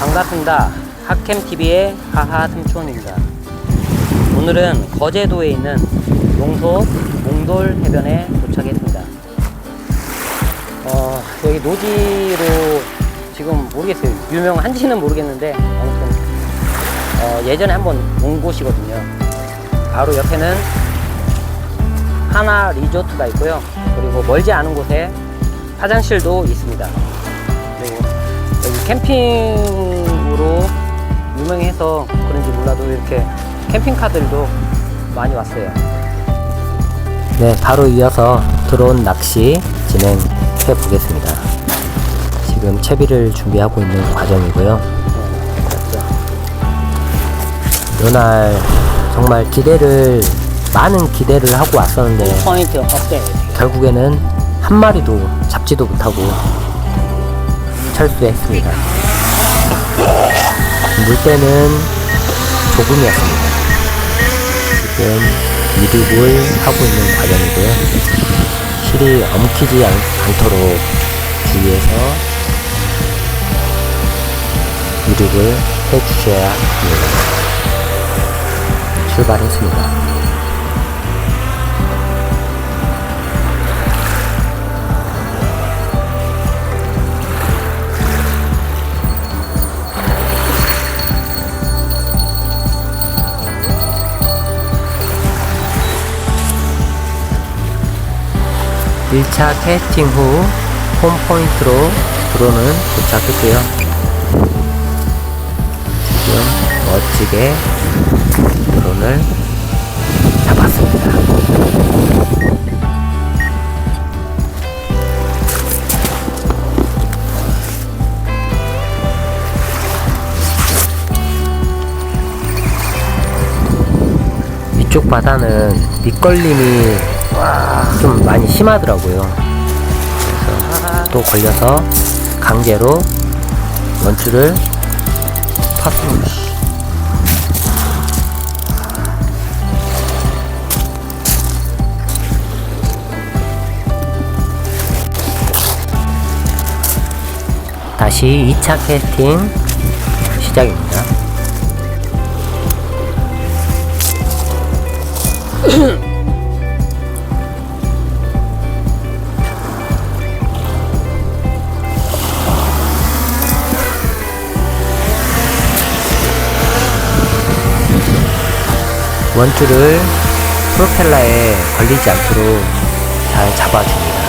반갑습니다. 학캠TV의 하하 삼촌입니다. 오늘은 거제도에 있는 용소 몽돌 해변에 도착했습니다. 어, 여기 노지로 지금 모르겠어요. 유명한지는 모르겠는데 아무튼 어, 예전에 한번 온 곳이거든요. 바로 옆에는 하나 리조트가 있고요. 그리고 멀지 않은 곳에 화장실도 있습니다. 캠핑으로 유명해서 그런지 몰라도 이렇게 캠핑카들도 많이 왔어요. 네, 바로 이어서 드론 낚시 진행해 보겠습니다. 지금 채비를 준비하고 있는 과정이고요. 이날 정말 기대를 많은 기대를 하고 왔었는데 포인트. 결국에는 한 마리도 잡지도 못하고 철수했습니다. 물때는 조금이었습니다. 지금 이륙을 하고 있는 과정이고요. 실이 엉키지 않, 않도록 주의해서 이륙을 해주셔야 합니다. 출발했습니다. 일차 캐스팅 후 홈포인트로 드론은 도착했고요. 지금 멋지게 드론을 잡았습니다. 이쪽 바다는 밑걸림이 좀 많이 심하더라고요. 그래서 또 걸려서 강제로 원줄을 탔습니다. 다시 2차 캐스팅 시작입니다. 원줄을 프로펠러에 걸리지 않도록 잘 잡아줍니다.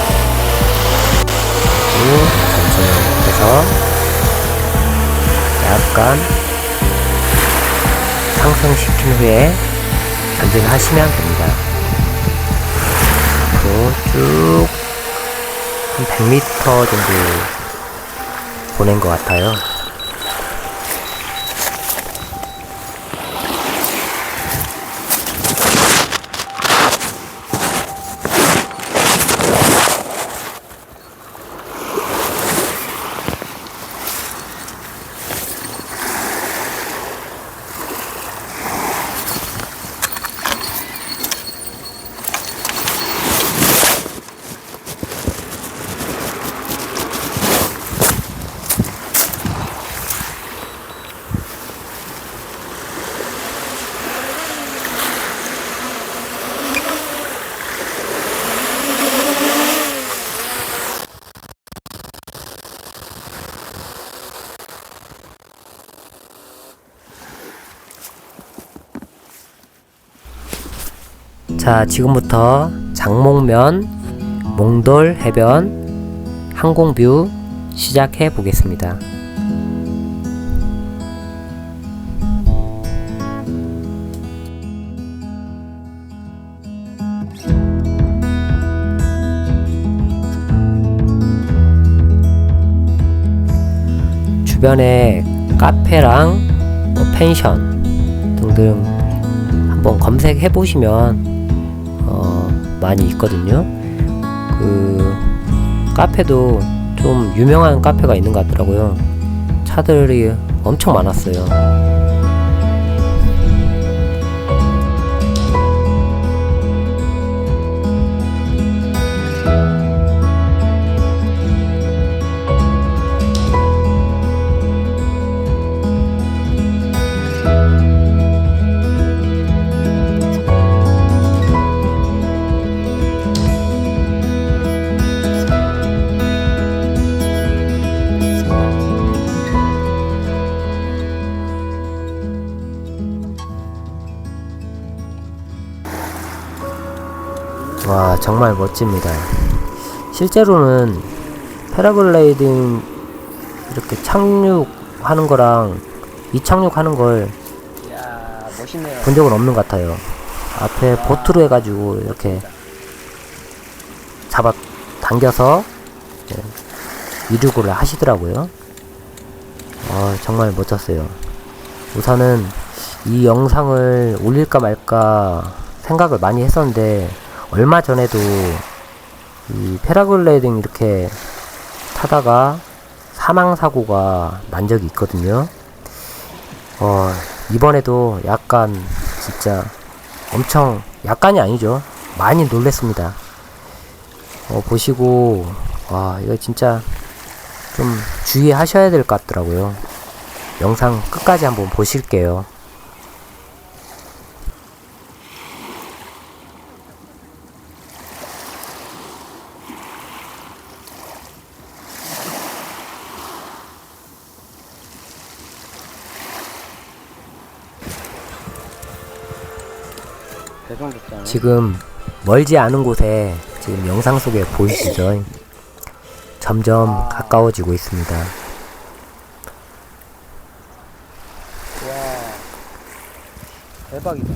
그리고 전선해서 약간 상승시킨 후에 전진하시면 됩니다. 그리고 쭉한 100m 정도 보낸 것 같아요. 자, 지금부터 장목면 몽돌 해변 항공뷰 시작해 보겠습니다. 주변에 카페랑 뭐 펜션 등등 한번 검색해 보시면 어, 많이 있거든요. 그 카페도 좀 유명한 카페가 있는 것 같더라고요. 차들이 엄청 많았어요. 와 정말 멋집니다. 실제로는 패러글라이딩 이렇게 착륙하는 거랑 이착륙하는 걸 본. 적은 없는 것 같아요. 앞에 보트로 해가지고 이렇게 잡아 당겨서 네, 이륙을 하시더라고요. 어, 정말 멋졌어요. 우선은 이 영상을 올릴까 말까 생각을 많이 했었는데 얼마 전에도 이 패러글라이딩 이렇게 타다가 사망 사고가 난 적이 있거든요. 어, 이번에도 약간 진짜 엄청 약간이 아니죠. 많이 놀랬습니다. 어, 보시고 와 이거 진짜 좀 주의하셔야 될 것 같더라고요. 영상 끝까지 한번 보실게요. 지금 멀지 않은 곳에 지금 영상 속에 보이시죠? 점점 가까워지고 있습니다. 와 대박이다.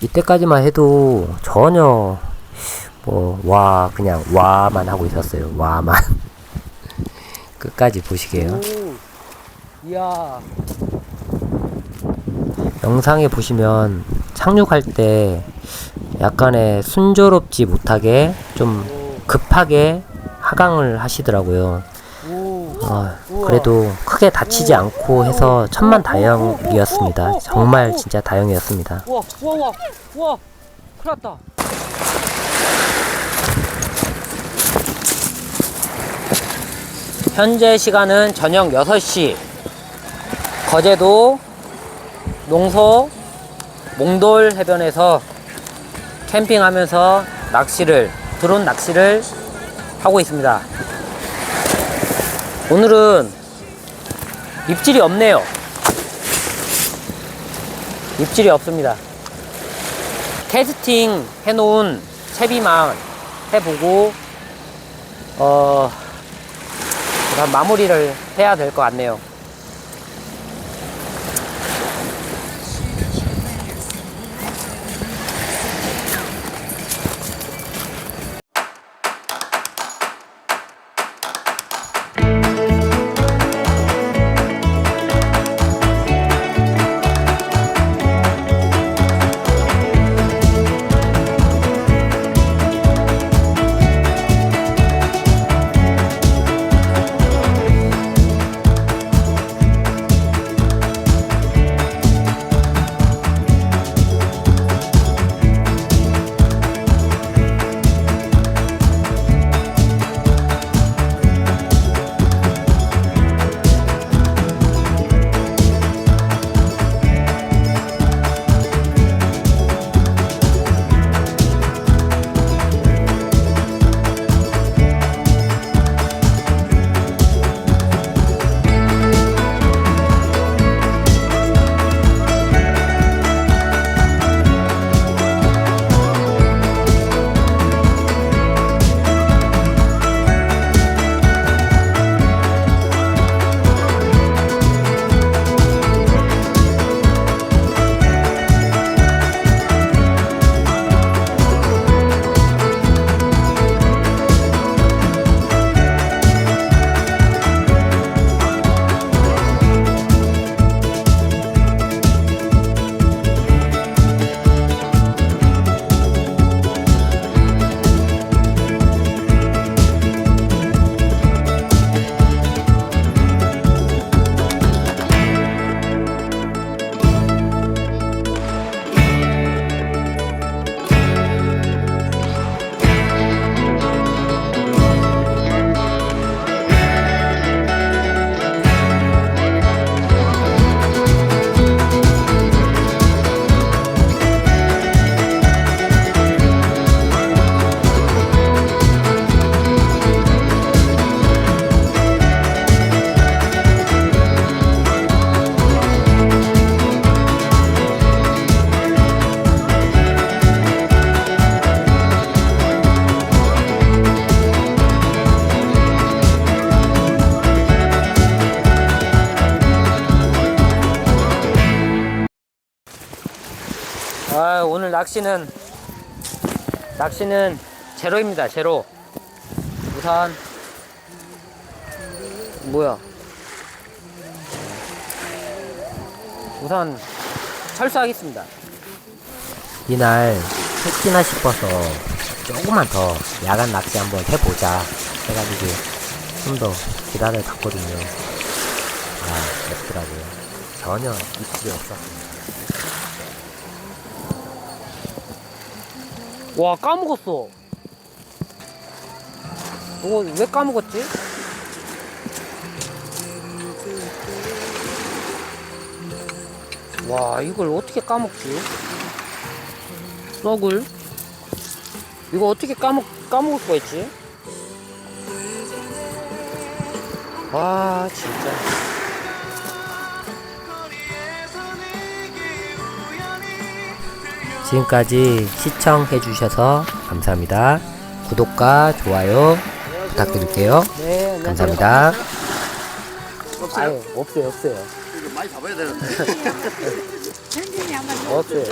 이때까지만 해도 전혀 뭐 와 그냥 와만 하고 있었어요. 와만 끝까지 보시게요. 오, 이야 영상에 보시면 착륙할 때 약간의 순조롭지 못하게 좀 오, 급하게 하강을 하시더라고요. 오. 어. 그래도 크게 다치지 않고 해서 천만 다행이었습니다. 정말 진짜 다행이었습니다. 우와 우와 우와 큰일 났다. 현재 시간은 저녁 6시. 거제도 농소 몽돌 해변에서 캠핑하면서 낚시를 드론 낚시를 하고 있습니다. 오늘은 입질이 없네요. 입질이 없습니다. 캐스팅 해놓은 채비만 해보고 어 마무리를 해야 될 것 같네요. 오늘 낚시는 낚시는 제로입니다. 제로. 우선 뭐야? 우선 철수하겠습니다. 이날 택기나 싶어서 조금만 더 야간 낚시 한번 해보자 해가지고 좀 더 기다려 봤거든요. 아, 맵더라고요. 전혀 이틀이 없었습니다. 와 까먹었어. 이거 왜 까먹었지? 와 이걸 어떻게 까먹지? 썩을? 이거 어떻게 까먹 까먹을 있지? 와 진짜. 지금까지 시청해주셔서 감사합니다. 구독과 좋아요 부탁드릴게요. 네. 감사합니다. 아유 없어요 없어요. 이거 많이 잡아야 되는데. 없어요.